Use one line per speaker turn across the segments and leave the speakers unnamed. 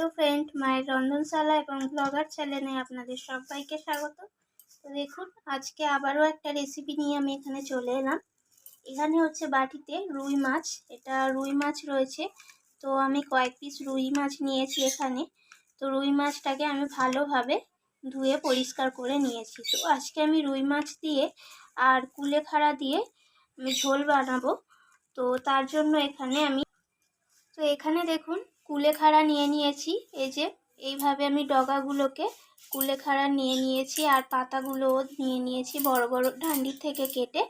Hello friend মায়ের রন্ধনশালা এবং blogger চ্যানেলে আপনাদের সবাইকে স্বাগত। তো দেখুন, আজকে আবারও একটা রেসিপি নিয়ে আমি এখানে চলে এলাম। এখানে হচ্ছে বাটিতে রুই মাছ, এটা রুই মাছ রয়েছে। তো আমি কয়েক পিস রুই মাছ নিয়েছি এখানে। তো রুই মাছটাকে আমি ভালোভাবে ধুয়ে পরিষ্কার করে নিয়েছি। তো আজকে আমি রুই মাছ দিয়ে আর কুলেখাড়া দিয়ে আমি ঝোল বানাবো। তো তার জন্য এখানে আমি, তো এখানে দেখুন কুলেখাড়া নিয়ে নিয়েছি। এই যে, এইভাবে আমি ডগাগুলোকে কুলেখাড়া নিয়ে নিয়েছি আর পাতাগুলোও নিয়ে নিয়েছি বড় বড় ডান্ডির থেকে কেটে।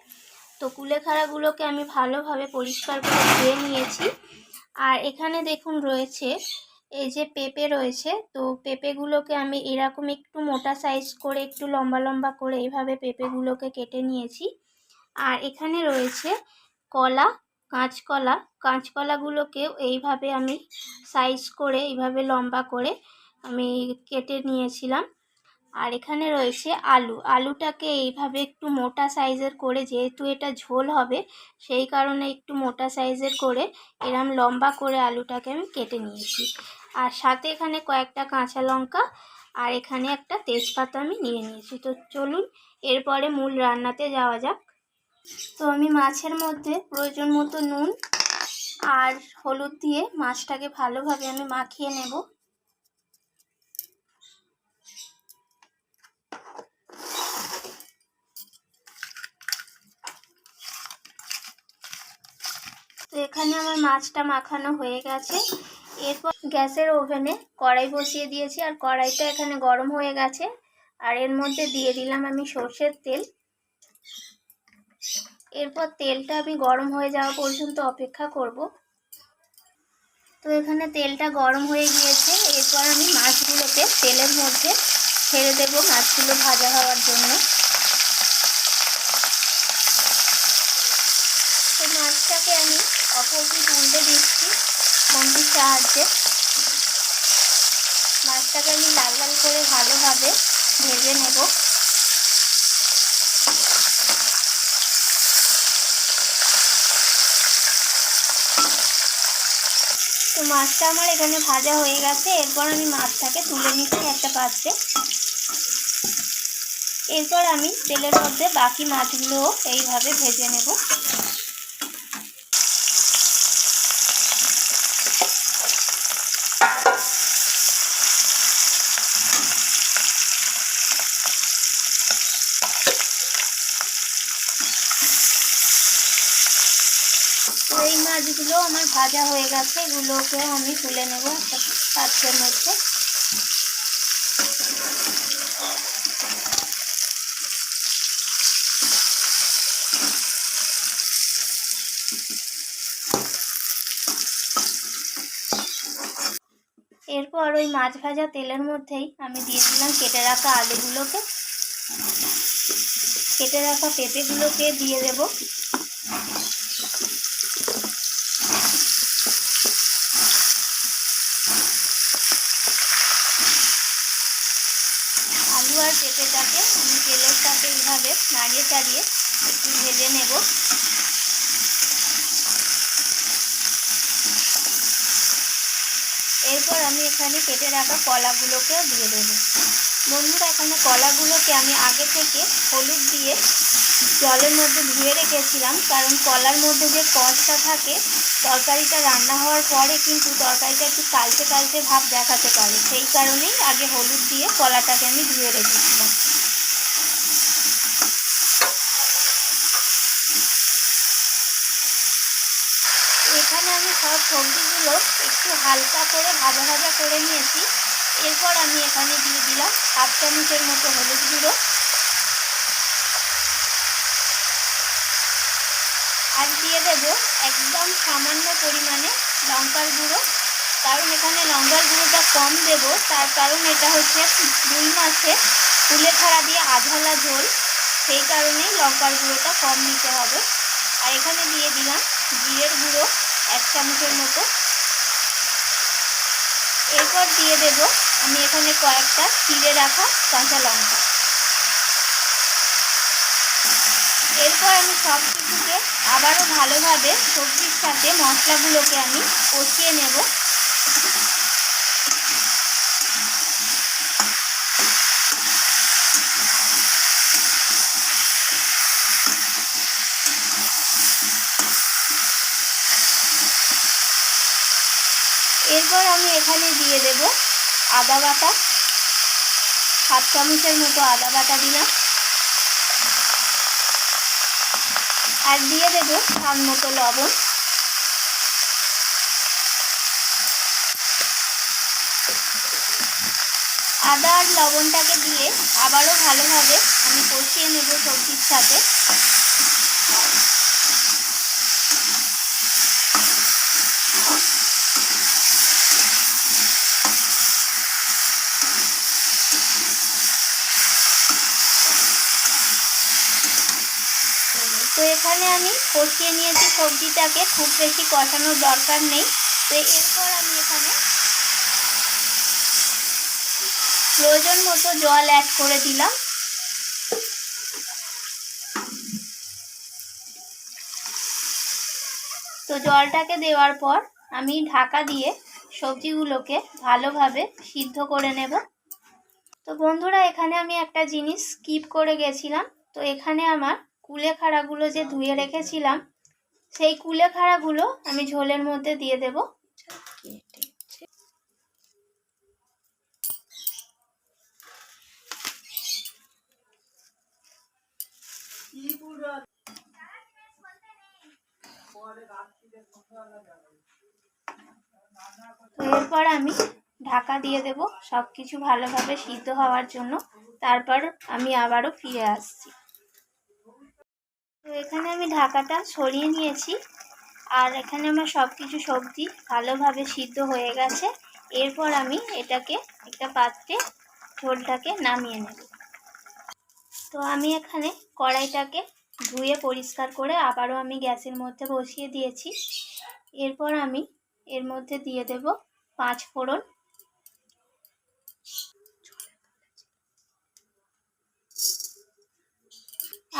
তো কুলেখাড়াগুলোকে আমি ভালোভাবে পরিষ্কার করে ধুয়ে নিয়েছি। আর এখানে দেখুন রয়েছে, এই যে পেঁপে রয়েছে, তো পেঁপেগুলোকে আমি এরকম একটু মোটা সাইজ করে, একটু লম্বা লম্বা করে এইভাবে পেঁপেগুলোকে কেটে নিয়েছি। আর এখানে রয়েছে কলা কাঁচকলা, কাঁচকলাগুলোকেও এইভাবে আমি সাইজ করে, এইভাবে লম্বা করে আমি কেটে নিয়েছিলাম। আর এখানে রয়েছে আলু। আলুটাকে এইভাবে একটু মোটা সাইজের করে, যেহেতু এটা ঝোল হবে, সেই কারণে একটু মোটা সাইজের করে এরম লম্বা করে আলুটাকে আমি কেটে নিয়েছি। আর সাথে এখানে কয়েকটা কাঁচা লঙ্কা, আর এখানে একটা তেজপাতা আমি নিয়ে নিয়েছি। তো চলুন, এরপরে মূল রান্নাতে যাওয়া যাক। তো আমি মাছের মধ্যে প্রয়োজন মতো নুন আর হলুদ দিয়ে মাছটাকে ভালোভাবে আমি মাখিয়ে নেব। তো এখানে আমার মাছটা মাখানো হয়ে গেছে। এরপর গ্যাসের ওভেনে কড়াই বসিয়ে দিয়েছি আর কড়াইটা এখানে গরম হয়ে গেছে। আর এর মধ্যে দিয়ে দিলাম আমি সর্ষের তেল। এরপর তেলটা আমি গরম হয়ে যাওয়া পর্যন্ত অপেক্ষা করব। তো এখানে তেলটা গরম হয়ে গিয়েছে। এরপর আমি মাছগুলোকে তেলের মধ্যে ছেড়ে দেব মাছগুলো ভাজা হওয়ার জন্য। তো মাছটাকে আমি অপর পিঠ দিচ্ছি ফোনটির সাহায্যে। মাছটাকে আমি লাল লাল করে ভালোভাবে ভেজে নেব। তো মাছটা আমার এখানে ভাজা হয়ে গেছে। এরপর আমি মাছটাকে তুলে নিচ্ছি একটা পাত্রে। এরপর আমি তেলের মধ্যে বাকি মাছগুলোও এইভাবে ভেজে নেব তো এই মাছগুলো আমার ভাজা হয়ে গেছে এগুলোকে আমি তুলে নেব পাত্রের মধ্যে। এরপর ওই মাছ ভাজা তেলের মধ্যেই আমি দিয়ে দিলাম কেটে রাখা আলুগুলোকে। কেটে রাখা পেঁপেগুলোকে দিয়ে দেবো আলু আর পেঁপেটাকে আমি তেলের সাথে এইভাবে নাড়িয়ে চাড়িয়ে একটু ভেজে নেব। এরপর আমি এখানে কেটে রাখা কলাগুলোকেও দিয়ে দেবো। বন্ধুরা, এখানে কলাগুলোকে আমি আগে থেকে হলুদ দিয়ে জলের মধ্যে ধুয়ে রেখেছিলাম, কারণ কলার মধ্যে যে কষটা থাকে, তরকারিটা রান্না হওয়ার পরে কিন্তু তরকারিটা একটু কালচে কালচে ভাব দেখাতে পারে। সেই কারণেই আগে হলুদ দিয়ে কলাটাকে আমি ধুয়ে রেখেছিলাম এখানে আমি সব সবজিগুলো একটু হালকা করে ভাজা ভাজা করে নিয়েছি। এরপর আমি এখানে দিয়ে দিলাম সাত চামচের মতো হলুদ গুঁড়ো। আর দিয়ে দেব একদম সামান্য পরিমাণে লঙ্কার গুঁড়ো। কারণ এখানে লঙ্কার গুঁড়োটা কম দেব, তার কারণ এটা হচ্ছে দুই মাসে কুলেখাড়া দিয়ে আঝালা ঝোল। সেই কারণেই লঙ্কার গুঁড়োটা কম নিতে হবে। আর এখানে দিয়ে দিলাম জিরের গুঁড়ো। এক চামচের মতো। এরপর দিয়ে দেব আমি এখানে কয়েকটা চিড়ে রাখা কাঁচা লঙ্কা। এরপর আমি সব কিছুকে আবারও ভালোভাবে সবজির সাথে মশলাগুলোকে আমি কষিয়ে নেব। আমি এখানে দিয়ে দেব আদা বাটা। হাফ চামচের মতো আদা বাটা দিলাম। আর দিয়ে দেবো স্বাদ মতো লবণ। আদা আর লবণটাকে দিয়ে আবারও ভালোভাবে আমি কষিয়ে নেব সবজির সাথে। তো এখানে আমি কষিয়ে নিয়েছি সবজিটাকে। খুব বেশি কষানোর দরকার নেই। তো এরপর আমি এখানে প্রয়োজন মতো জল অ্যাড করে দিলাম। তো জলটাকে দেওয়ার পর আমি ঢাকা দিয়ে সবজিগুলোকে ভালোভাবে সিদ্ধ করে নেব। তো বন্ধুরা, এখানে আমি একটা জিনিস স্কিপ করে গেছিলাম। তো এখানে আমার কুলেখাড়াগুলো যে ধুয়ে রেখেছিলাম, সেই কুলেখাড়াগুলো আমি ঝোলের মধ্যে দিয়ে দেব। এরপর আমি ঢাকা দিয়ে দেব সব কিছু ভালোভাবে সিদ্ধ হওয়ার জন্য। তারপর আমি আবারও ফিরে আসছি। তো এখানে আমি ঢাকাটা সরিয়ে নিয়েছি। আর এখানে আমার সব কিছু সবজি ভালোভাবে সিদ্ধ হয়ে গেছে। এরপর আমি এটাকে একটা পাত্রে ঝোলটাকে নামিয়ে নেব। তো আমি এখানে কড়াইটাকে ধুয়ে পরিষ্কার করে আবারও আমি গ্যাসের মধ্যে বসিয়ে দিয়েছি। এরপর আমি এর মধ্যে দিয়ে দেব পাঁচ ফোড়ন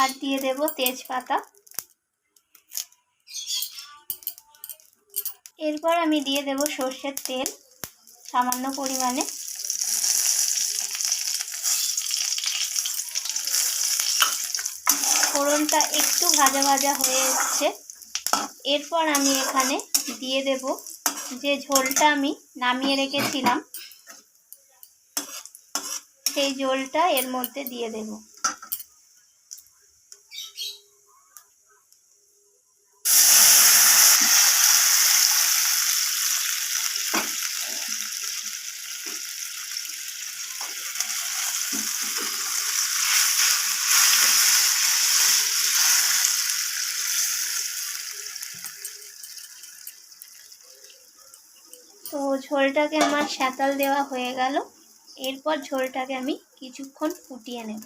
আর দিয়ে দেব তেজপাতা। এরপর আমি দিয়ে দেব সর্ষের তেল, সামান্য পরিমাণে। ফোড়নটা একটু ভাজা ভাজা হয়ে এসছে। এরপর আমি এখানে দিয়ে দেব যে ঝোলটা আমি নামিয়ে রেখেছিলাম, সেই ঝোলটা এর মধ্যে দিয়ে দেব। তো ঝোলটাকে আমার সাঁতাল দেওয়া হয়ে গেল। এরপর ঝোলটাকে আমি কিছুক্ষণ ফুটিয়ে নেব।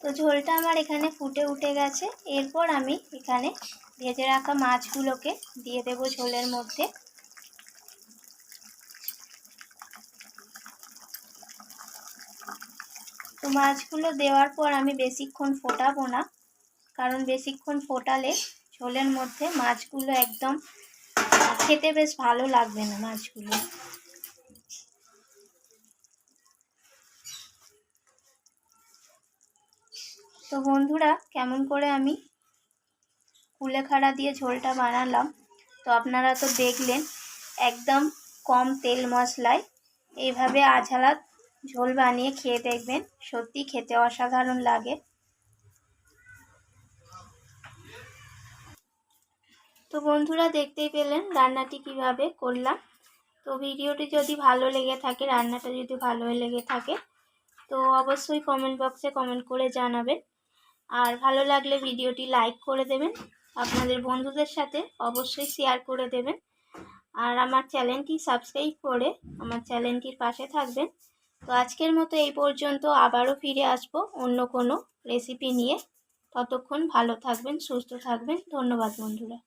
তো ঝোলটা আমার এখানে ফুটে উঠে গেছে। এরপর আমি এখানে ভেজে রাখা মাছগুলোকে দিয়ে দেব ঝোলের মধ্যে। তো মাছগুলো দেওয়ার পর আমি বেশিক্ষণ ফোটাবো না। কারণ বেশিক্ষণ ফোটালে ঝোলের মধ্যে মাছগুলো একদম খেতে বেশ ভালো লাগবে না মাছগুলো। তো বন্ধুরা, কেমন করে আমি কুলেখাড়া দিয়ে ঝোলটা বানালাম, তো আপনারা তো দেখলেন একদম কম তেল মশলায় এইভাবে আঝালা ঝোল বানিয়ে খেয়ে দেখবেন। সত্যি খেতে অসাধারণ লাগে। তো বন্ধুরা দেখতেই পেলেন রান্নাটি কীভাবে করলাম। তো ভিডিওটি যদি ভালো লেগে থাকে, রান্নাটা যদি ভালো লেগে থাকে, তো অবশ্যই কমেন্ট বক্সে কমেন্ট করে জানাবেন। আর ভালো লাগলে ভিডিওটি লাইক করে দেবেন, আপনাদের বন্ধুদের সাথে অবশ্যই শেয়ার করে দেবেন। আর আমার চ্যানেলটি সাবস্ক্রাইব করে আমার চ্যানেলটির পাশে থাকবেন। তো আজকের মতো এই পর্যন্ত আবারও ফিরে আসব অন্য কোনো রেসিপি নিয়ে। ততক্ষণ ভালো থাকবেন, সুস্থ থাকবেন। ধন্যবাদ বন্ধুরা।